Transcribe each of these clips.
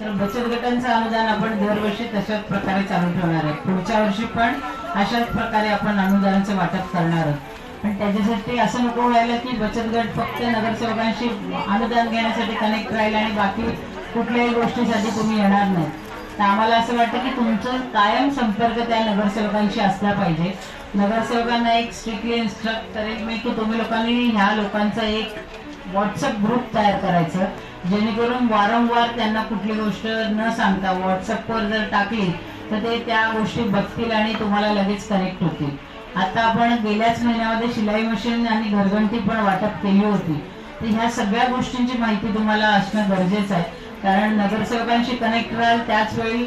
तर बचत गटांचं अनुदान आपण दरवर्षी तशाच प्रकारे चालू ठेवणार आहे. पुढच्या वर्षी पण अशाच प्रकारे आपण अनुदानाचं वाटप करणार आहोत. पण त्याच्यासाठी असं नको व्हायला की बचत गट फक्त नगरसेवकांशी अनुदान घेण्यासाठी कनेक्ट राहील आणि बाकी कुठल्याही गोष्टीसाठी तुम्ही येणार नाही. तर आम्हाला असं वाटतं की तुमचं कायम संपर्क त्या नगरसेवकांशी असला पाहिजे. नगरसेवकांना एक स्ट्रिक्टली इन्स्ट्रक्ट करेल मी की तुम्ही लोकांनी ह्या लोकांचा एक व्हॉट्सअप ग्रुप तयार करायचं. जेणेकरून वारंवार त्यांना कुठली गोष्ट न सांगता व्हॉट्सअपवर जर टाकली तर ते त्या गोष्टी बघतील आणि तुम्हाला लगेच कनेक्ट होतील. आता आपण गेल्याच महिन्यामध्ये शिलाई मशीन आणि घरघंटी पण वाटप केली होती. तर ह्या सगळ्या गोष्टींची माहिती तुम्हाला असणं गरजेचं आहे. कारण नगरसेवकांशी कनेक्ट राहाल त्याच वेळी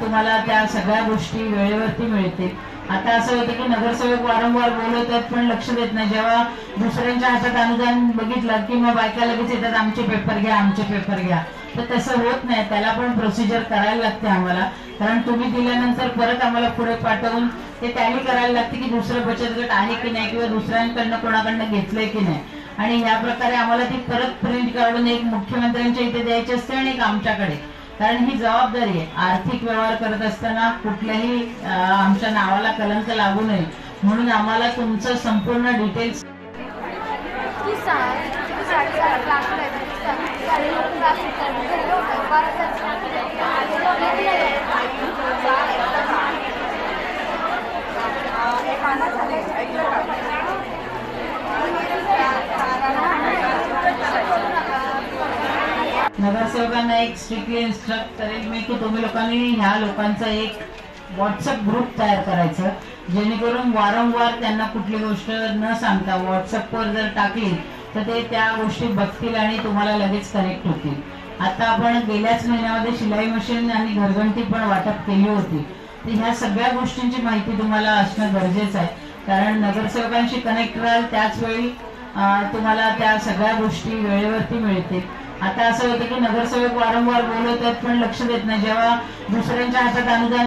तुम्हाला त्या सगळ्या गोष्टी वेळेवरती मिळतील. आता असं होतं की नगरसेवक वारंवार बोलत आहेत पण लक्ष देत नाही. जेव्हा दुसऱ्यांच्या हातात अनुदान बघितलं की मग बायका लगेच येतात आमचे पेपर घ्या आमचे पेपर घ्या. तर तसं होत नाही. त्याला पण प्रोसिजर करायला लागते आम्हाला. कारण तुम्ही दिल्यानंतर परत आम्हाला पुढे पाठवून ते त्याही करायला लागते की दुसरं बचत गट आहे की नाही किंवा दुसऱ्यांकडनं कोणाकडनं घेतलंय की नाही. आणि या प्रकारे आम्हाला ती परत प्रिंट काढून एक मुख्यमंत्र्यांच्या इथे द्यायची असते आणि एक आमच्याकडे. कारण ही जबाबदारी आहे आर्थिक व्यवहार करत असताना कुठल्याही आमच्या नावाला कलंक लागू नये म्हणून आम्हाला तुमचं संपूर्ण डिटेल्स नगरसेवकांना एक स्ट्रिक्टली इन्स्ट्रक्ट करेल मी की तुम्ही लोकांनी ह्या लोकांचा एक व्हॉट्सअप ग्रुप तयार करायचं जेणेकरून वारंवार त्यांना कुठली गोष्ट न सांगता व्हॉट्सअपवर जर टाकली तर ते त्या गोष्टी बघतील आणि तुम्हाला लगेच कनेक्ट होतील. आता आपण गेल्याच महिन्यामध्ये शिलाई मशीन आणि घरघंटी पण वाटप केली होती. तर ह्या सगळ्या गोष्टींची माहिती तुम्हाला असणं गरजेचं आहे. कारण नगरसेवकांशी कनेक्ट राहाल त्याच वेळी तुम्हाला त्या सगळ्या गोष्टी वेळेवरती मिळतील. आता असं होतं की नगरसेवक वारंवार बोलत आहेत पण लक्ष देत नाही. जेव्हा दुसऱ्यांच्या हातात अनुदान